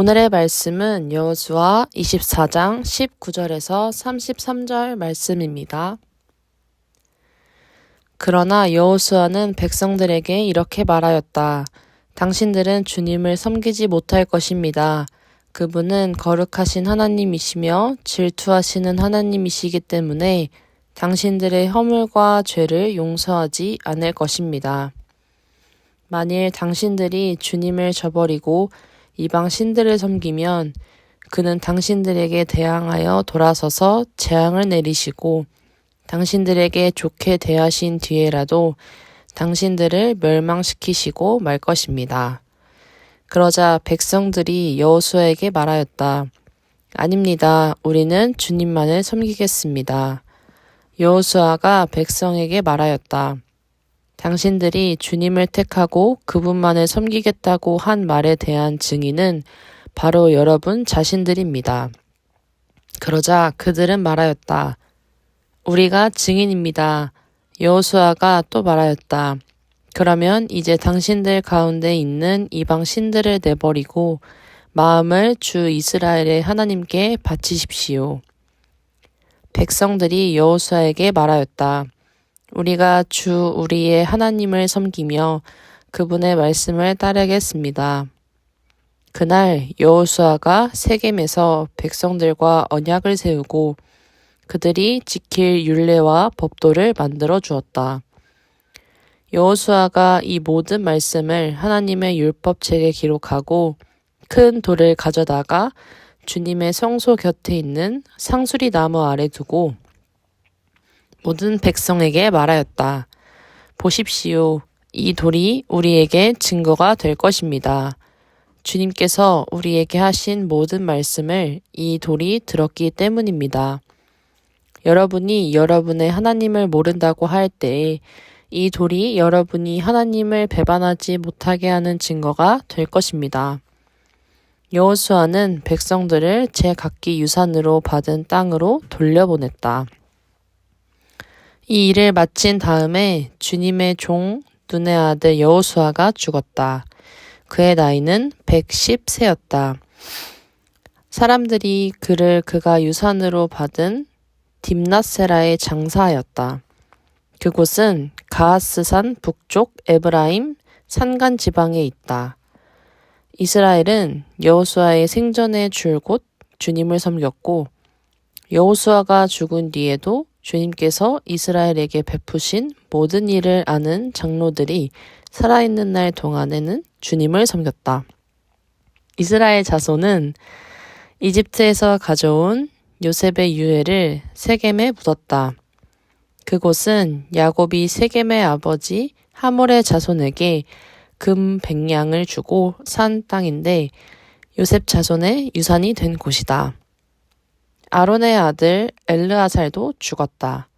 오늘의 말씀은 여호수아 24장 19절에서 33절 말씀입니다. 그러나 여호수아는 백성들에게 이렇게 말하였다. 당신들은 주님을 섬기지 못할 것입니다. 그분은 거룩하신 하나님이시며 질투하시는 하나님이시기 때문에 당신들의 허물과 죄를 용서하지 않을 것입니다. 만일 당신들이 주님을 저버리고 이방 신들을 섬기면 그는 당신들에게 대항하여 돌아서서 재앙을 내리시고 당신들에게 좋게 대하신 뒤에라도 당신들을 멸망시키시고 말 것입니다. 그러자 백성들이 여호수아에게 말하였다. 아닙니다. 우리는 주님만을 섬기겠습니다. 여호수아가 백성에게 말하였다. 당신들이 주님을 택하고 그분만을 섬기겠다고 한 말에 대한 증인은 바로 여러분 자신들입니다. 그러자 그들은 말하였다. 우리가 증인입니다. 여호수아가 또 말하였다. 그러면 이제 당신들 가운데 있는 이방 신들을 내버리고 마음을 주 이스라엘의 하나님께 바치십시오. 백성들이 여호수아에게 말하였다. 우리가 주 우리의 하나님을 섬기며 그분의 말씀을 따르겠습니다. 그날 여호수아가 세겜에서 백성들과 언약을 세우고 그들이 지킬 율례와 법도를 만들어 주었다. 여호수아가 이 모든 말씀을 하나님의 율법책에 기록하고 큰 돌을 가져다가 주님의 성소 곁에 있는 상수리 나무 아래 두고 모든 백성에게 말하였다. 보십시오. 이 돌이 우리에게 증거가 될 것입니다. 주님께서 우리에게 하신 모든 말씀을 이 돌이 들었기 때문입니다. 여러분이 여러분의 하나님을 모른다고 할때이 돌이 여러분이 하나님을 배반하지 못하게 하는 증거가 될 것입니다. 여호수아는 백성들을 제 각기 유산으로 받은 땅으로 돌려보냈다. 이 일을 마친 다음에 주님의 종 눈의 아들 여호수아가 죽었다. 그의 나이는 110세였다. 사람들이 그를 그가 유산으로 받은 딥낫세라에 장사하였다. 그곳은 가하스산 북쪽 에브라임 산간 지방에 있다. 이스라엘은 여호수아의 생전의 줄곧 주님을 섬겼고 여호수아가 죽은 뒤에도 주님께서 이스라엘에게 베푸신 모든 일을 아는 장로들이 살아있는 날 동안에는 주님을 섬겼다. 이스라엘 자손은 이집트에서 가져온 요셉의 유해를 세겜에 묻었다. 그곳은 야곱이 세겜의 아버지 하몰의 자손에게 금 백냥을 주고 산 땅인데 요셉 자손의 유산이 된 곳이다. 아론의 아들 엘르아살도 죽었다.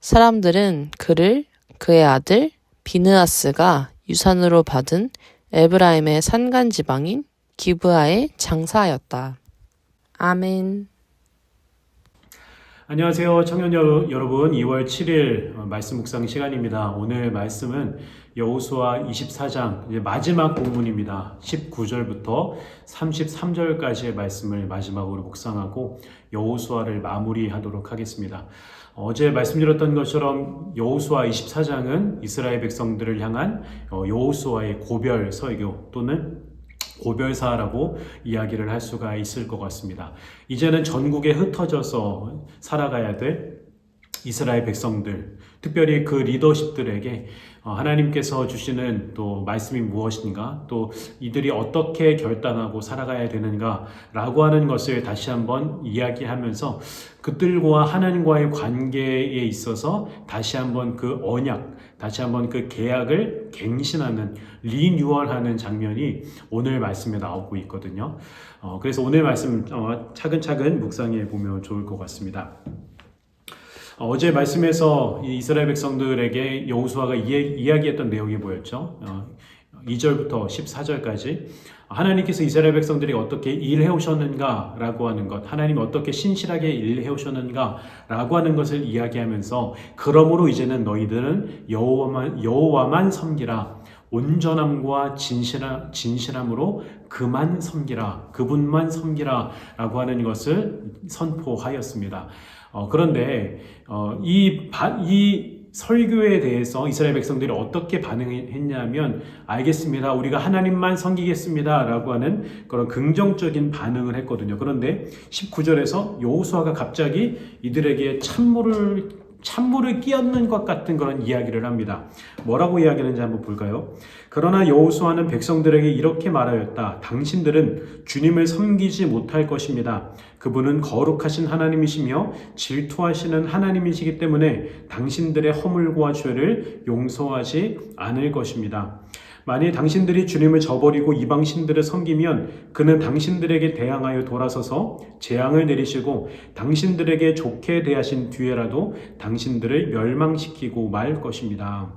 사람들은 그를 그의 아들 비느아스가 유산으로 받은 에브라임의 산간 지방인 기브아에 장사하였다. 아멘. 안녕하세요. 청년 여- 여러분. 2월 7일 어, 말씀 묵상 시간입니다. 오늘 말씀은 여호수아 24장 이제 마지막 본문입니다. 19절부터 33절까지의 말씀을 마지막으로 묵상하고 여호수아를 마무리하도록 하겠습니다. 어제 말씀드렸던 것처럼 여호수아 24장은 이스라엘 백성들을 향한 어, 여호수아의 고별 설교 또는 고별사라고 이야기를 할 수가 있을 것 같습니다. 이제는 전국에 흩어져서 살아가야 될 이스라엘 백성들, 특별히 그 리더십들에게 어, 하나님께서 주시는 또 말씀이 무엇인가, 또 이들이 어떻게 결단하고 살아가야 되는가라고 하는 것을 다시 한번 이야기하면서 그들과 하나님과의 관계에 있어서 다시 한번 그 언약, 다시 한번 그 계약을 갱신하는 리뉴얼하는 장면이 오늘 말씀에 나오고 있거든요. 어, 그래서 오늘 말씀 어, 차근차근 묵상해 보면 좋을 것 같습니다. 어, 어제 말씀에서 이 이스라엘 백성들에게 여호수아가 이야기했던 내용이 뭐였죠? 어, 2절부터 14절까지 하나님께서 이스라엘 백성들이 어떻게 일해 오셨는가라고 하는 것, 하나님 어떻게 신실하게 일해 오셨는가라고 하는 것을 이야기하면서 그러므로 이제는 너희들은 여호와만 여호와만 섬기라. 온전함과 진실하, 진실함으로 그만 섬기라, 그분만 섬기라 라고 하는 것을 선포하였습니다. 어, 그런데 어, 이, 바, 이 설교에 대해서 이스라엘 백성들이 어떻게 반응했냐면 알겠습니다. 우리가 하나님만 섬기겠습니다. 라고 하는 그런 긍정적인 반응을 했거든요. 그런데 19절에서 여호수아가 갑자기 이들에게 찬물을 찬물을 끼얹는 것 같은 그런 이야기를 합니다. 뭐라고 이야기하는지 한번 볼까요? 그러나 여호수아는 백성들에게 이렇게 말하였다. 당신들은 주님을 섬기지 못할 것입니다. 그분은 거룩하신 하나님이시며 질투하시는 하나님이시기 때문에 당신들의 허물과 죄를 용서하지 않을 것입니다. 만일 당신들이 주님을 저버리고 이방 신들을 섬기면 그는 당신들에게 대항하여 돌아서서 재앙을 내리시고 당신들에게 좋게 대하신 뒤에라도 당신들을 멸망시키고 말 것입니다.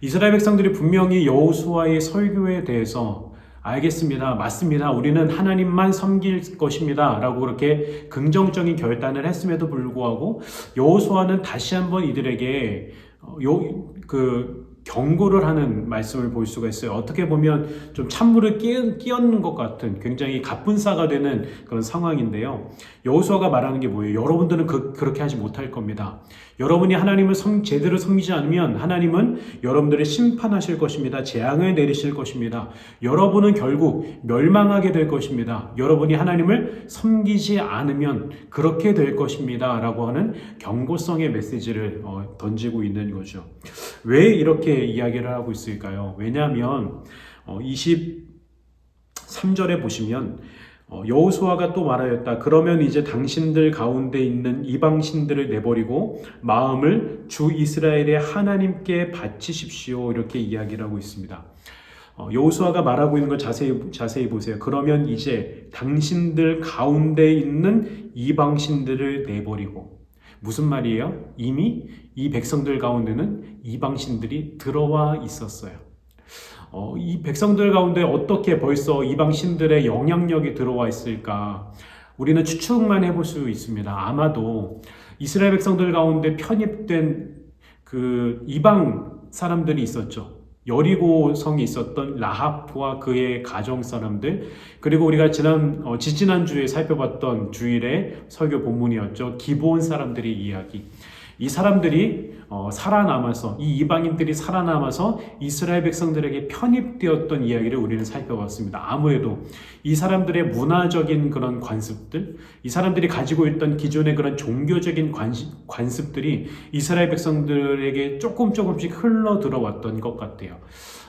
이스라엘 백성들이 분명히 여호수아의 설교에 대해서 알겠습니다. 맞습니다. 우리는 하나님만 섬길 것입니다. 라고 그렇게 긍정적인 결단을 했음에도 불구하고 여호수아는 다시 한번 이들에게 어, 요, 그 경고를 하는 말씀을 볼 수가 있어요. 어떻게 보면 좀 찬물을 끼, 끼얹는 것 같은 굉장히 갑분싸가 되는 그런 상황인데요. 여호수아가 말하는 게 뭐예요? 여러분들은 그, 그렇게 하지 못할 겁니다. 여러분이 하나님을 성, 제대로 섬기지 않으면 하나님은 여러분들을 심판하실 것입니다. 재앙을 내리실 것입니다. 여러분은 결국 멸망하게 될 것입니다. 여러분이 하나님을 섬기지 않으면 그렇게 될 것입니다. 라고 하는 경고성의 메시지를 어, 던지고 있는 거죠. 왜 이렇게 이야기를 하고 있을까요? 왜냐하면 어, 23절에 보시면 어, 여호수아가 또 말하였다. 그러면 이제 당신들 가운데 있는 이방 신들을 내버리고 마음을 주 이스라엘의 하나님께 바치십시오. 이렇게 이야기를 하고 있습니다. 어, 여호수아가 말하고 있는 걸 자세히 자세히 보세요. 그러면 이제 당신들 가운데 있는 이방 신들을 내버리고 무슨 말이에요? 이미 이 백성들 가운데는 이방 신들이 들어와 있었어요. 어, 이 백성들 가운데 어떻게 벌써 이방 신들의 영향력이 들어와 있을까? 우리는 추측만 해볼 수 있습니다. 아마도 이스라엘 백성들 가운데 편입된 그 이방 사람들이 있었죠. 여리고 성이 있었던 라합과 그의 가정 사람들 그리고 우리가 지난 어, 지지난 주에 살펴봤던 주일의 설교 본문이었죠. 기본 사람들의 이야기. 이 사람들이 어, 살아남아서 이 이방인들이 살아남아서 이스라엘 백성들에게 편입되었던 이야기를 우리는 살펴봤습니다. 아무래도 이 사람들의 문화적인 그런 관습들, 이 사람들이 가지고 있던 기존의 그런 종교적인 관습, 관습들이 이스라엘 백성들에게 조금 조금씩 흘러 들어왔던 것 같아요.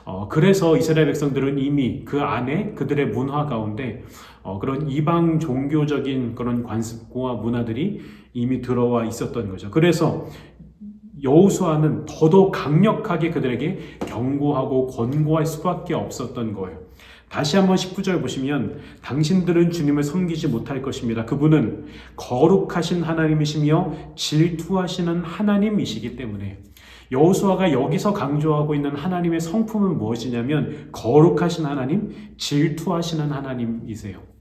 어, 그래서 이스라엘 백성들은 이미 그 안에 그들의 문화 가운데 어, 그런 이방 종교적인 그런 관습과 문화들이 이미 들어와 있었던 거죠. 그래서 여호수아는 더더욱 강력하게 그들에게 경고하고 권고할 수밖에 없었던 거예요. 다시 한번 19절 보시면 당신들은 주님을 섬기지 못할 것입니다. 그분은 거룩하신 하나님이시며 질투하시는 하나님이시기 때문에 여호수아가 여기서 강조하고 있는 하나님의 성품은 무엇이냐면 거룩하신 하나님, 질투하시는 하나님이세요.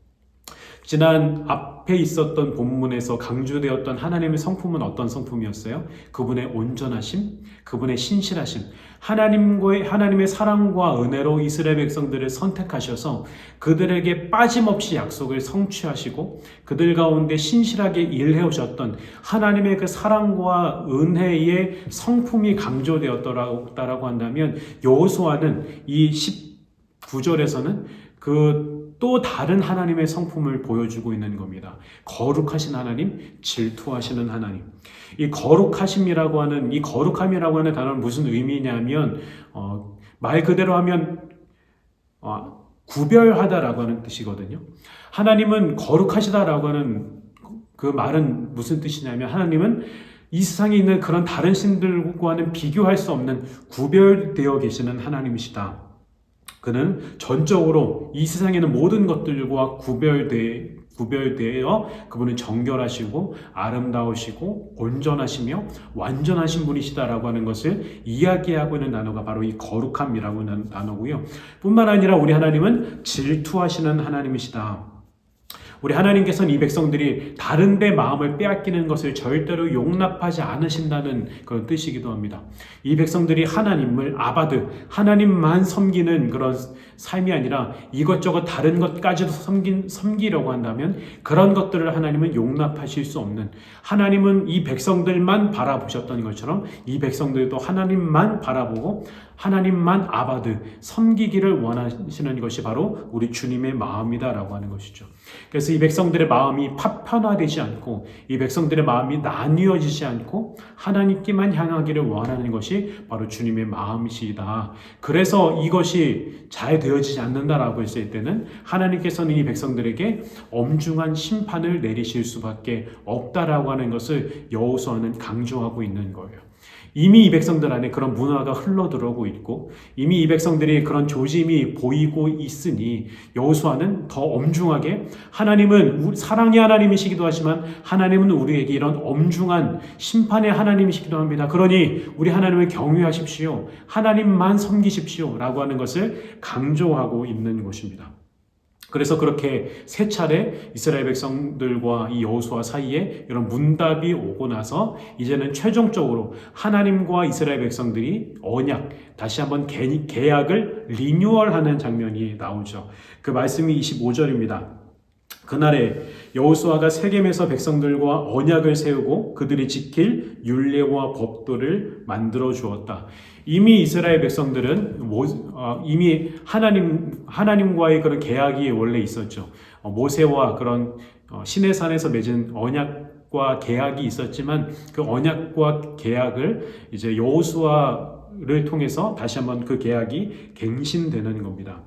지난 앞에 있었던 본문에서 강조되었던 하나님의 성품은 어떤 성품이었어요? 그분의 온전하심, 그분의 신실하심, 하나님과의 하나님의 사랑과 은혜로 이스라엘 백성들을 선택하셔서 그들에게 빠짐없이 약속을 성취하시고 그들 가운데 신실하게 일해 오셨던 하나님의 그 사랑과 은혜의 성품이 강조되었다라고 한다면 여호수아는 이 19절에서는 그 또 다른 하나님의 성품을 보여주고 있는 겁니다. 거룩하신 하나님, 질투하시는 하나님. 이 거룩하심이라고 하는 이 거룩함이라고 하는 단어는 무슨 의미냐면 어, 말 그대로 하면 어, 구별하다라고 하는 뜻이거든요. 하나님은 거룩하시다라고 하는 그 말은 무슨 뜻이냐면 하나님은 이 세상에 있는 그런 다른 신들과는 비교할 수 없는 구별되어 계시는 하나님이시다. 그는 전적으로 이 세상에는 모든 것들과 구별되, 구별되어 그분은 정결하시고 아름다우시고 온전하시며 완전하신 분이시다라고 하는 것을 이야기하고 있는 단어가 바로 이 거룩함이라고 하는 단어고요. 뿐만 아니라 우리 하나님은 질투하시는 하나님이시다. 우리 하나님께서는 이 백성들이 다른데 마음을 빼앗기는 것을 절대로 용납하지 않으신다는 그런 뜻이기도 합니다. 이 백성들이 하나님을 아바드, 하나님만 섬기는 그런 삶이 아니라 이것저것 다른 것까지도 섬긴, 섬기려고 한다면 그런 것들을 하나님은 용납하실 수 없는 하나님은 이 백성들만 바라보셨던 것처럼 이 백성들도 하나님만 바라보고 하나님만 아바드 섬기기를 원하시는 것이 바로 우리 주님의 마음이다라고 하는 것이죠. 그래서 이 백성들의 마음이 파편화되지 않고 이 백성들의 마음이 나뉘어지지 않고 하나님께만 향하기를 원하는 것이 바로 주님의 마음이시다. 그래서 이것이 잘 되어지지 않는다라고 했을 때는 하나님께서는 이 백성들에게 엄중한 심판을 내리실 수밖에 없다라고 하는 것을 여호수아는 강조하고 있는 거예요. 이미 이 백성들 안에 그런 문화가 흘러 들어오고 있고 이미 이 백성들이 그런 조짐이 보이고 있으니 여호수아는 더 엄중하게 하나님은 사랑의 하나님이시기도 하지만 하나님은 우리에게 이런 엄중한 심판의 하나님이시기도 합니다. 그러니 우리 하나님을 경외하십시오. 하나님만 섬기십시오라고 하는 것을 강조하고 있는 것입니다. 그래서 그렇게 세 차례 이스라엘 백성들과 이 여호수아 사이에 이런 문답이 오고 나서 이제는 최종적으로 하나님과 이스라엘 백성들이 언약 다시 한번 개- 계약을 리뉴얼하는 장면이 나오죠. 그 말씀이 25절입니다. 그날에 여호수아가 세겜에서 백성들과 언약을 세우고 그들이 지킬 율례와 법도를 만들어 주었다. 이미 이스라엘 백성들은 모, 어, 이미 하나님 하나님과의 그런 계약이 원래 있었죠. 어, 모세와 그런 어, 신의 산에서 맺은 언약과 계약이 있었지만 그 언약과 계약을 이제 여호수아를 통해서 다시 한번 그 계약이 갱신되는 겁니다.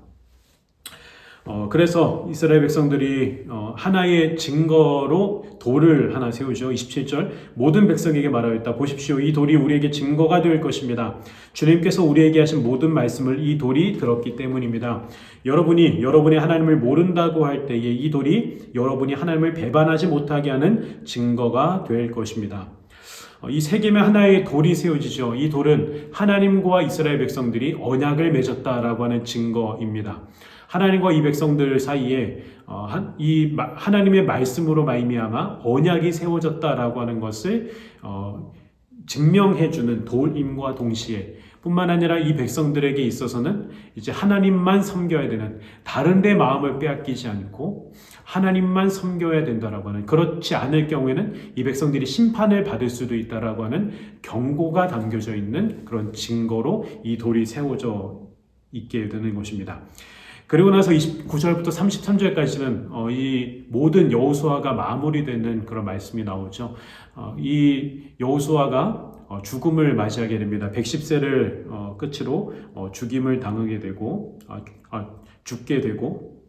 어, 그래서 이스라엘 백성들이 어, 하나의 증거로 돌을 하나 세우죠. 27절 모든 백성에게 말하였다. 보십시오. 이 돌이 우리에게 증거가 될 것입니다. 주님께서 우리에게 하신 모든 말씀을 이 돌이 들었기 때문입니다. 여러분이 여러분의 하나님을 모른다고 할 때에 이 돌이 여러분이 하나님을 배반하지 못하게 하는 증거가 될 것입니다. 어, 이 세겜에 하나의 돌이 세워지죠. 이 돌은 하나님과 이스라엘 백성들이 언약을 맺었다라고 하는 증거입니다. 하나님과 이 백성들 사이에 어, 한- 이 마- 하나님의 말씀으로 말미암아 언약이 세워졌다라고 하는 것을 어, 증명해주는 돌임과 동시에 뿐만 아니라 이 백성들에게 있어서는 이제 하나님만 섬겨야 되는 다른 데 마음을 빼앗기지 않고 하나님만 섬겨야 된다라고 하는 그렇지 않을 경우에는 이 백성들이 심판을 받을 수도 있다라고 하는 경고가 담겨져 있는 그런 증거로 이 돌이 세워져 있게 되는 것입니다. 그리고 나서 29절부터 33절까지는 어, 이 모든 여호수아가 마무리되는 그런 말씀이 나오죠. 어, 이 여호수아가 어, 죽음을 맞이하게 됩니다. 110세를 어, 끝으로 어, 죽임을 당하게 되고 아, 아, 죽게 되고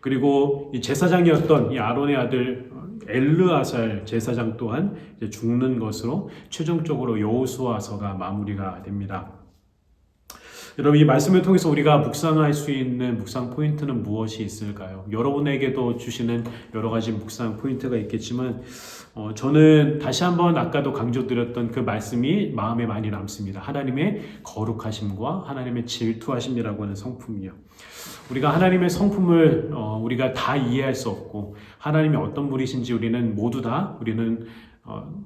그리고 이 제사장이었던 이 아론의 아들 어, 엘르아살 제사장 또한 죽는 것으로 최종적으로 여호수아서가 마무리가 됩니다. 여러분 이 말씀을 통해서 우리가 묵상할 수 있는 묵상 포인트는 무엇이 있을까요? 여러분에게도 주시는 여러 가지 묵상 포인트가 있겠지만 어, 저는 다시 한번 아까도 강조드렸던 그 말씀이 마음에 많이 남습니다. 하나님의 거룩하심과 하나님의 질투하심이라고 하는 성품이요. 우리가 하나님의 성품을 어, 우리가 다 이해할 수 없고 하나님이 어떤 분이신지 우리는 모두 다 우리는 어,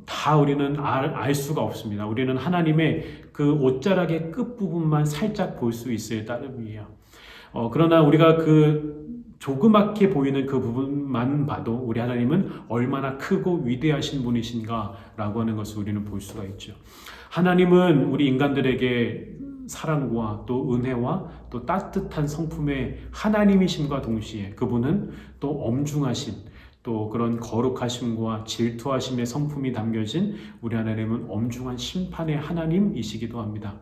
다 우리는 알, 알 수가 없습니다. 우리는 하나님의 그 옷자락의 끝 부분만 살짝 볼 수 있을 따름이에요. 어, 그러나 우리가 그 조그맣게 보이는 그 부분만 봐도 우리 하나님은 얼마나 크고 위대하신 분이신가라고 하는 것을 우리는 볼 수가 있죠. 하나님은 우리 인간들에게 사랑과 또 은혜와 또 따뜻한 성품의 하나님이심과 동시에 그분은 또 엄중하신 또 그런 거룩하심과 질투하심의 성품이 담겨진 우리 하나님은 엄중한 심판의 하나님이시기도 합니다.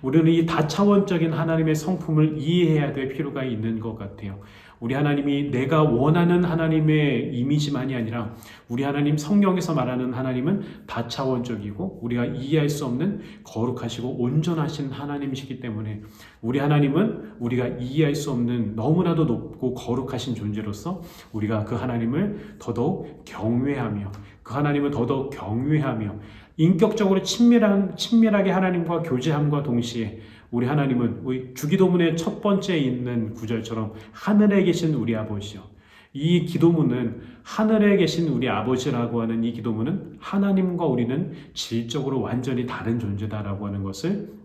우리는 이 다차원적인 하나님의 성품을 이해해야 될 필요가 있는 것 같아요. 우리 하나님이 내가 원하는 하나님의 이미지만이 아니라 우리 하나님 성경에서 말하는 하나님은 다차원적이고 우리가 이해할 수 없는 거룩하시고 온전하신 하나님이시기 때문에 우리 하나님은 우리가 이해할 수 없는 너무나도 높고 거룩하신 존재로서 우리가 그 하나님을 더더욱 경외하며 그 하나님을 더더욱 경외하며 인격적으로 친밀한 친밀하게 하나님과 교제함과 동시에 우리 하나님은 우리 주기도문의 첫 번째 있는 구절처럼 하늘에 계신 우리 아버지요 이 기도문은 하늘에 계신 우리 아버지라고 하는 이 기도문은 하나님과 우리는 질적으로 완전히 다른 존재다라고 하는 것을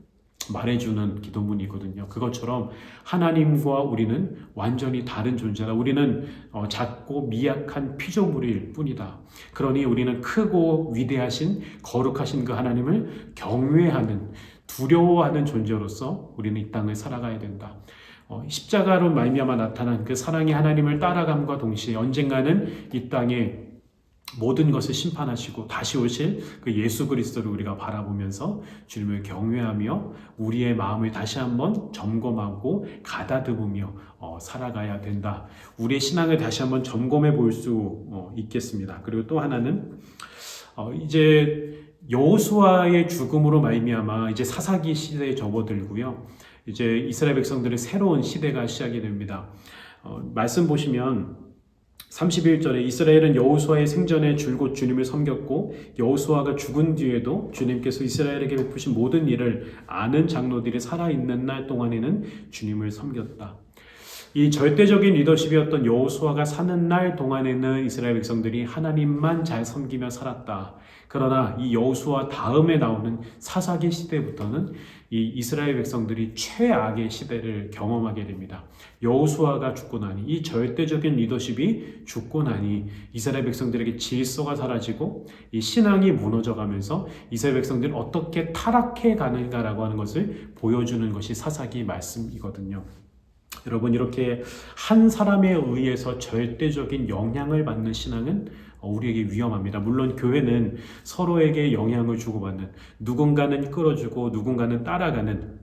말해주는 기도문이거든요. 그것처럼 하나님과 우리는 완전히 다른 존재다. 우리는 어, 작고 미약한 피조물일 뿐이다. 그러니 우리는 크고 위대하신 거룩하신 그 하나님을 경외하는 두려워하는 존재로서 우리는 이 땅을 살아가야 된다. 어, 십자가로 말미암아 나타난 그 사랑의 하나님을 따라감과 동시에 언젠가는 이 땅에 모든 것을 심판하시고 다시 오실 그 예수 그리스도를 우리가 바라보면서 주님을 경외하며 우리의 마음을 다시 한번 점검하고 가다듬으며 어, 살아가야 된다. 우리의 신앙을 다시 한번 점검해 볼수 어, 있겠습니다. 그리고 또 하나는 어, 이제 여호수아의 죽음으로 말미암아 이제 사사기 시대에 접어들고요. 이제 이스라엘 백성들의 새로운 시대가 시작이 됩니다. 어, 말씀 보시면 31절에 이스라엘은 여호수아의 생전에 줄곧 주님을 섬겼고 여호수아가 죽은 뒤에도 주님께서 이스라엘에게 베푸신 모든 일을 아는 장로들이 살아 있는 날 동안에는 주님을 섬겼다. 이 절대적인 리더십이었던 여호수아가 사는 날 동안에는 이스라엘 백성들이 하나님만 잘 섬기며 살았다. 그러나 이 여호수아 다음에 나오는 사사기 시대부터는 이 이스라엘 백성들이 최악의 시대를 경험하게 됩니다. 여호수아가 죽고 나니 이 절대적인 리더십이 죽고 나니 이스라엘 백성들에게 질서가 사라지고 이 신앙이 무너져 가면서 이스라엘 백성들이 어떻게 타락해 가는가라고 하는 것을 보여주는 것이 사사기 말씀이거든요. 여러분 이렇게 한 사람에 의해서 절대적인 영향을 받는 신앙은 어, 우리에게 위험합니다. 물론 교회는 서로에게 영향을 주고받는 누군가는 끌어주고 누군가는 따라가는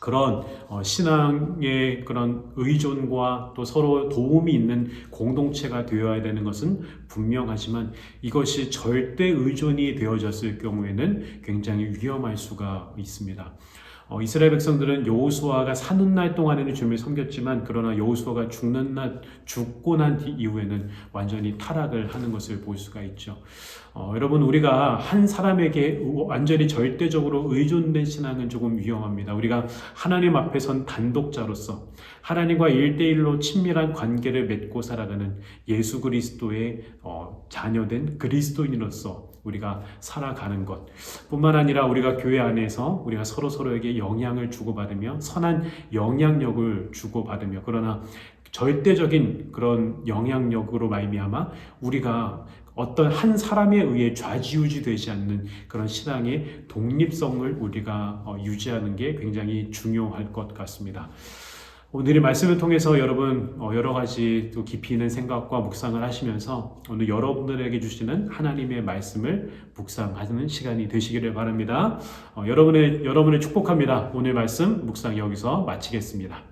그런 어, 신앙의 그런 의존과 또 서로 도움이 있는 공동체가 되어야 되는 것은 분명하지만 이것이 절대 의존이 되어졌을 경우에는 굉장히 위험할 수가 있습니다. 어, 이스라엘 백성들은 여호수아가 사는 날 동안에는 주님을 섬겼지만 그러나 여호수아가 죽는 날 죽고 난뒤 이후에는 완전히 타락을 하는 것을 볼 수가 있죠. 어, 여러분 우리가 한 사람에게 완전히 절대적으로 의존된 신앙은 조금 위험합니다. 우리가 하나님 앞에 선 단독자로서 하나님과 일대일로 친밀한 관계를 맺고 살아가는 예수 그리스도의 어, 자녀된 그리스도인으로서 우리가 살아가는 것 뿐만 아니라 우리가 교회 안에서 우리가 서로 서로에게 영향을 주고받으며 선한 영향력을 주고받으며 그러나 절대적인 그런 영향력으로 말미암아 우리가 어떤 한 사람에 의해 좌지우지 되지 않는 그런 신앙의 독립성을 우리가 어, 유지하는 게 굉장히 중요할 것 같습니다. 오늘의 말씀을 통해서 여러분 어, 여러 가지 또 깊이 있는 생각과 묵상을 하시면서 오늘 여러분들에게 주시는 하나님의 말씀을 묵상하는 시간이 되시기를 바랍니다. 어, 여러분의 여러분을 축복합니다. 오늘 말씀 묵상 여기서 마치겠습니다.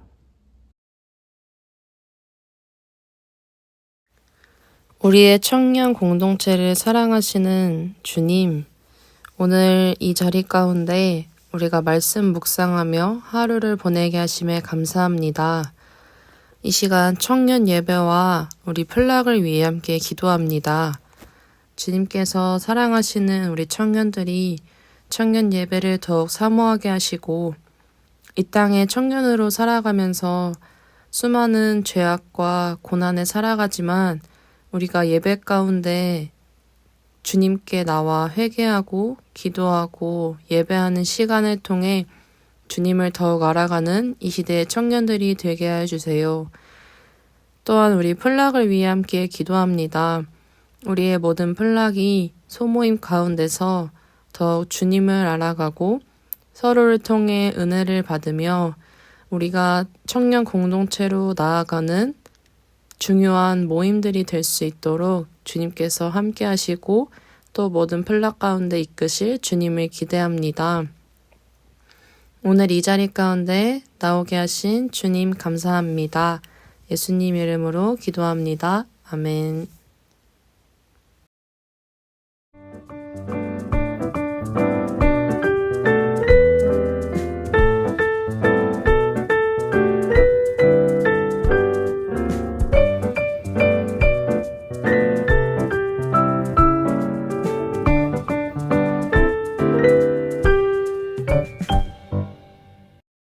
우리의 청년 공동체를 사랑하시는 주님, 오늘 이 자리 가운데 우리가 말씀 묵상하며 하루를 보내게 하심에 감사합니다. 이 시간 청년 예배와 우리 플락을 위해 함께 기도합니다. 주님께서 사랑하시는 우리 청년들이 청년 예배를 더욱 사모하게 하시고 이 땅에 청년으로 살아가면서 수많은 죄악과 고난에 살아가지만 우리가 예배 가운데 주님께 나와 회개하고 기도하고 예배하는 시간을 통해 주님을 더욱 알아가는 이 시대의 청년들이 되게 해주세요. 또한 우리 플락을 위해 함께 기도합니다. 우리의 모든 플락이 소모임 가운데서 더욱 주님을 알아가고 서로를 통해 은혜를 받으며 우리가 청년 공동체로 나아가는 중요한 모임들이 될 수 있도록 주님께서 함께 하시고 또 모든 플락 가운데 이끄실 주님을 기대합니다. 오늘 이 자리 가운데 나오게 하신 주님 감사합니다. 예수님 이름으로 기도합니다. 아멘.